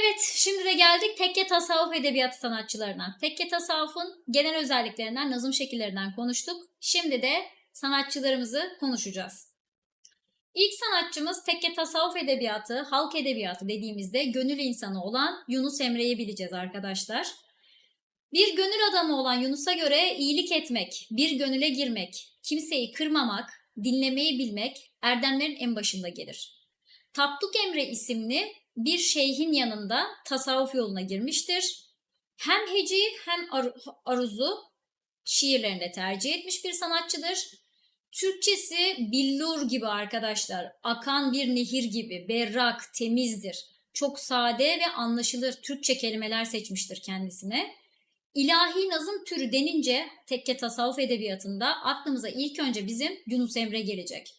Evet, şimdi de geldik tekke tasavvuf edebiyatı sanatçılarına. Tekke tasavvufun genel özelliklerinden, nazım şekillerinden konuştuk. Şimdi de sanatçılarımızı konuşacağız. İlk sanatçımız tekke tasavvuf edebiyatı, halk edebiyatı dediğimizde gönül insanı olan Yunus Emre'yi bileceğiz arkadaşlar. Bir gönül adamı olan Yunus'a göre iyilik etmek, bir gönüle girmek, kimseyi kırmamak, dinlemeyi bilmek erdemlerin en başında gelir. Tapduk Emre isimli bir şeyhin yanında tasavvuf yoluna girmiştir. Hem heci hem ar- aruzu şiirlerinde tercih etmiş bir sanatçıdır. Türkçesi billur gibi arkadaşlar. Akan bir nehir gibi berrak, temizdir. Çok sade ve anlaşılır Türkçe kelimeler seçmiştir kendisine. İlahi nazım türü denince tekke tasavvuf edebiyatında aklımıza ilk önce bizim Yunus Emre gelecek.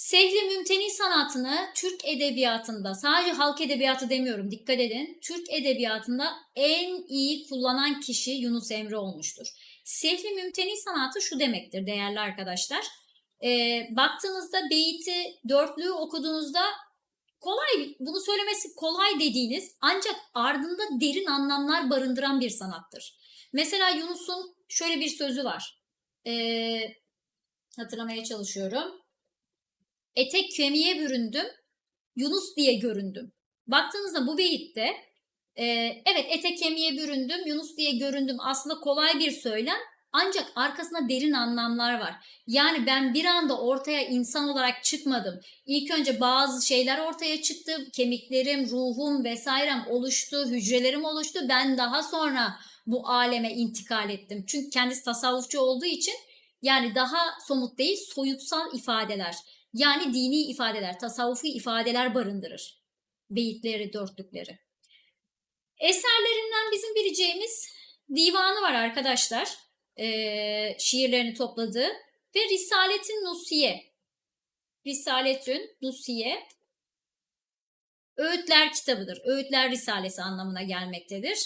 Sehli mümteni sanatını Türk edebiyatında, sadece halk edebiyatı demiyorum dikkat edin, Türk edebiyatında en iyi kullanan kişi Yunus Emre olmuştur. Sehli mümteni sanatı şu demektir değerli arkadaşlar. Ee, baktığınızda beyti, dörtlüğü okuduğunuzda kolay, bunu söylemesi kolay dediğiniz ancak ardında derin anlamlar barındıran bir sanattır. Mesela Yunus'un şöyle bir sözü var. Ee, hatırlamaya çalışıyorum. Etek kemiğe büründüm, Yunus diye göründüm. Baktığınızda bu beyitte e, evet etek kemiğe büründüm, Yunus diye göründüm aslında kolay bir söylem ancak arkasında derin anlamlar var. Yani ben bir anda ortaya insan olarak çıkmadım. İlk önce bazı şeyler ortaya çıktı. Kemiklerim, ruhum vesairem oluştu, hücrelerim oluştu. Ben daha sonra bu aleme intikal ettim. Çünkü kendisi tasavvufçu olduğu için yani daha somut değil soyutsal ifadeler. Yani dini ifadeler, tasavvufi ifadeler barındırır. Beyitleri, dörtlükleri. Eserlerinden bizim bileceğimiz divanı var arkadaşlar. Ee, şiirlerini topladığı ve Risaletin Nusiye. Risaletün Nusiye Öğütler kitabıdır. Öğütler Risalesi anlamına gelmektedir.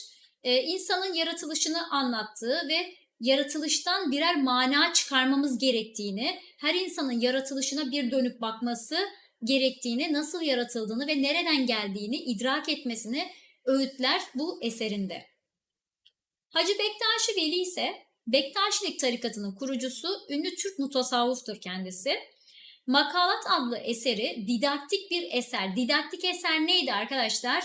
Ee, insanın yaratılışını anlattığı ve yaratılıştan birer mana çıkarmamız gerektiğini, her insanın yaratılışına bir dönüp bakması gerektiğini, nasıl yaratıldığını ve nereden geldiğini idrak etmesini öğütler bu eserinde. Hacı Bektaşi Veli ise Bektaşilik tarikatının kurucusu, ünlü Türk mutasavvuftur kendisi. Makalat adlı eseri didaktik bir eser. Didaktik eser neydi arkadaşlar?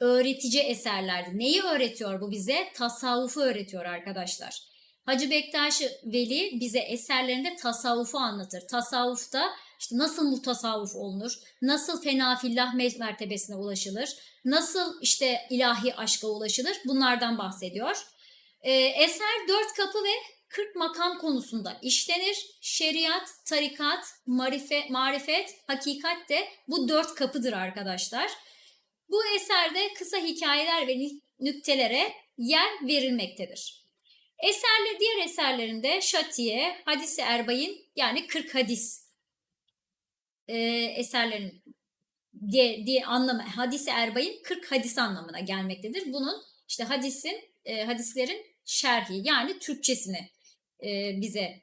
Öğretici eserlerdi. Neyi öğretiyor bu bize? Tasavvufu öğretiyor arkadaşlar. Hacı Bektaşi Veli bize eserlerinde tasavvufu anlatır. Tasavvufta işte nasıl mutasavvuf olunur, nasıl fenafillah mertebesine ulaşılır, nasıl işte ilahi aşka ulaşılır bunlardan bahsediyor. Ee, eser dört kapı ve 40 makam konusunda işlenir. Şeriat, tarikat, marife, marifet, hakikat de bu dört kapıdır arkadaşlar. Bu eserde kısa hikayeler ve nüktelere yer verilmektedir. Eserli diğer eserlerinde Şatiye, Hadis-i Erbay'ın yani 40 hadis e, eserlerin diye, diye anlamı Hadis-i Erbay'ın 40 hadis anlamına gelmektedir. Bunun işte hadisin e, hadislerin şerhi yani Türkçesini e, bize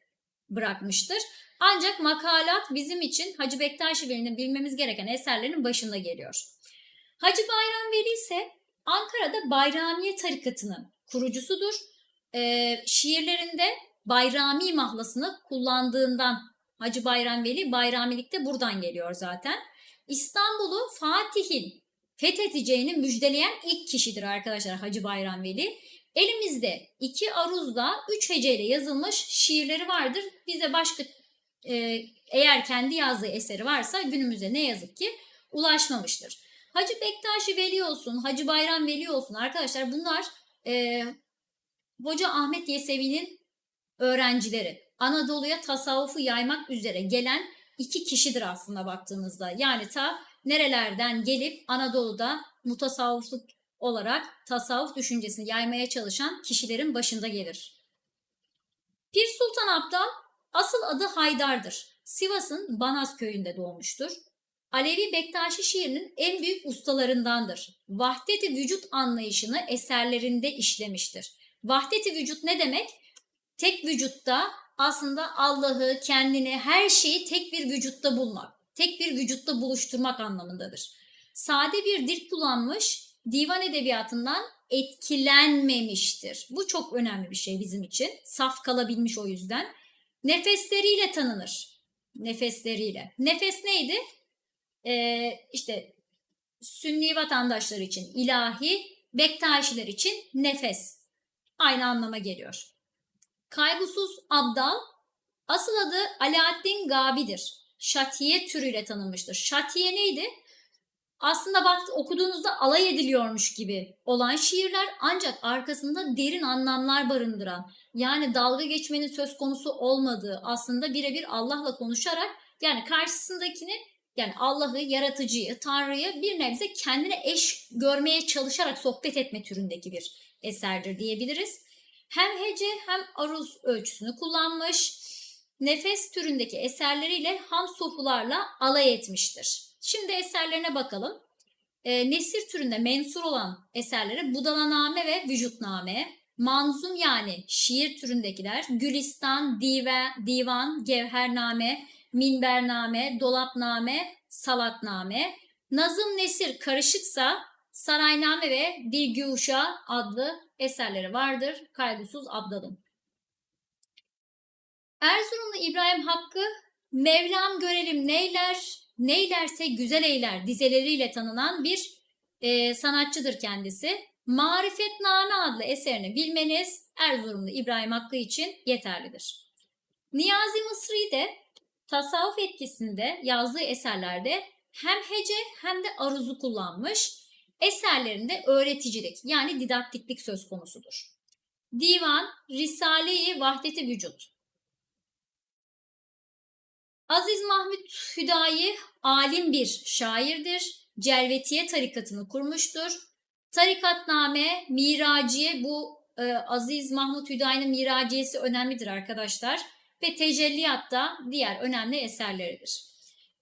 bırakmıştır. Ancak makalat bizim için Hacı Bektaşi Veli'nin bilmemiz gereken eserlerin başında geliyor. Hacı Bayram Veli ise Ankara'da Bayramiye tarikatının kurucusudur e, şiirlerinde Bayrami mahlasını kullandığından Hacı Bayram Veli Bayramilikte buradan geliyor zaten. İstanbul'u Fatih'in fethedeceğini müjdeleyen ilk kişidir arkadaşlar Hacı Bayram Veli. Elimizde iki aruzda üç heceyle yazılmış şiirleri vardır. Bize başka e, eğer kendi yazdığı eseri varsa günümüze ne yazık ki ulaşmamıştır. Hacı Bektaşi Veli olsun, Hacı Bayram Veli olsun arkadaşlar bunlar e, Hoca Ahmet Yesevi'nin öğrencileri. Anadolu'ya tasavvufu yaymak üzere gelen iki kişidir aslında baktığımızda. Yani ta nerelerden gelip Anadolu'da mutasavvufluk olarak tasavvuf düşüncesini yaymaya çalışan kişilerin başında gelir. Pir Sultan Abdal asıl adı Haydar'dır. Sivas'ın Banaz köyünde doğmuştur. Alevi Bektaşi şiirinin en büyük ustalarındandır. Vahdeti vücut anlayışını eserlerinde işlemiştir. Vahdeti vücut ne demek? Tek vücutta aslında Allah'ı, kendini, her şeyi tek bir vücutta bulmak, tek bir vücutta buluşturmak anlamındadır. Sade bir dil kullanmış, divan edebiyatından etkilenmemiştir. Bu çok önemli bir şey bizim için. Saf kalabilmiş o yüzden. Nefesleriyle tanınır. Nefesleriyle. Nefes neydi? Ee, işte Sünni vatandaşlar için ilahi, Bektaşiler için nefes. Aynı anlama geliyor. Kaygısız abdal, asıl adı Alaaddin Gabi'dir. Şatiye türüyle tanınmıştır. Şatiye neydi? Aslında bak okuduğunuzda alay ediliyormuş gibi olan şiirler ancak arkasında derin anlamlar barındıran yani dalga geçmenin söz konusu olmadığı aslında birebir Allah'la konuşarak yani karşısındakini yani Allah'ı, yaratıcıyı, Tanrı'yı bir nebze kendine eş görmeye çalışarak sohbet etme türündeki bir eserdir diyebiliriz. Hem hece hem aruz ölçüsünü kullanmış, nefes türündeki eserleriyle ham sofularla alay etmiştir. Şimdi eserlerine bakalım. E, nesir türünde mensur olan eserleri Budalaname ve Vücutname, manzum yani şiir türündekiler Gülistan, Dive, Divan, Gevhername, Minbername, Dolapname, Salatname, Nazım Nesir karışıksa Sarayname ve Dilgüşa adlı eserleri vardır. Kaygısız Abdal'ın. Erzurumlu İbrahim Hakkı Mevlam görelim neyler, neylerse güzel eyler dizeleriyle tanınan bir e, sanatçıdır kendisi. Marifetname adlı eserini bilmeniz Erzurumlu İbrahim Hakkı için yeterlidir. Niyazi Mısri de tasavvuf etkisinde yazdığı eserlerde hem hece hem de aruzu kullanmış. Eserlerinde öğreticilik yani didaktiklik söz konusudur. Divan, Risale-i Vahdeti Vücut. Aziz Mahmut Hüdayi alim bir şairdir. Celvetiye tarikatını kurmuştur. Tarikatname, Miraciye bu e, Aziz Mahmut Hüdayi'nin Miraciyesi önemlidir arkadaşlar. Ve Tecelliyat da diğer önemli eserleridir.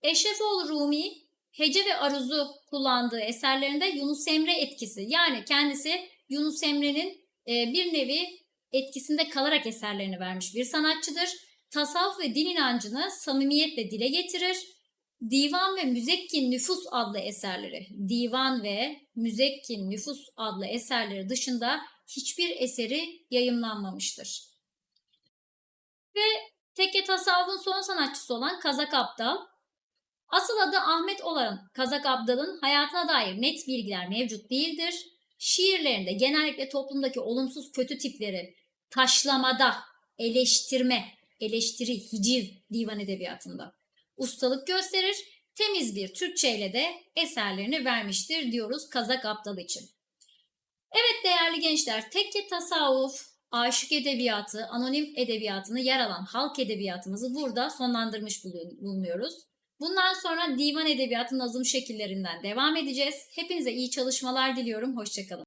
Eşrefoğlu Rumi hece ve aruzu kullandığı eserlerinde Yunus Emre etkisi yani kendisi Yunus Emre'nin e, bir nevi etkisinde kalarak eserlerini vermiş bir sanatçıdır. Tasavvuf ve din inancını samimiyetle dile getirir. Divan ve Müzekkin Nüfus adlı eserleri, Divan ve Müzekkin Nüfus adlı eserleri dışında hiçbir eseri yayımlanmamıştır. Ve tekke tasavvufun son sanatçısı olan Kazak Abdal, Asıl adı Ahmet olan Kazak Abdal'ın hayatına dair net bilgiler mevcut değildir. Şiirlerinde genellikle toplumdaki olumsuz kötü tipleri taşlamada, eleştirme, eleştiri, hiciv divan edebiyatında ustalık gösterir. Temiz bir Türkçe ile de eserlerini vermiştir diyoruz Kazak Abdal için. Evet değerli gençler, tekke tasavvuf, aşık edebiyatı, anonim edebiyatını yer alan halk edebiyatımızı burada sonlandırmış bulunuyoruz. Bundan sonra divan edebiyatı nazım şekillerinden devam edeceğiz. Hepinize iyi çalışmalar diliyorum. Hoşçakalın.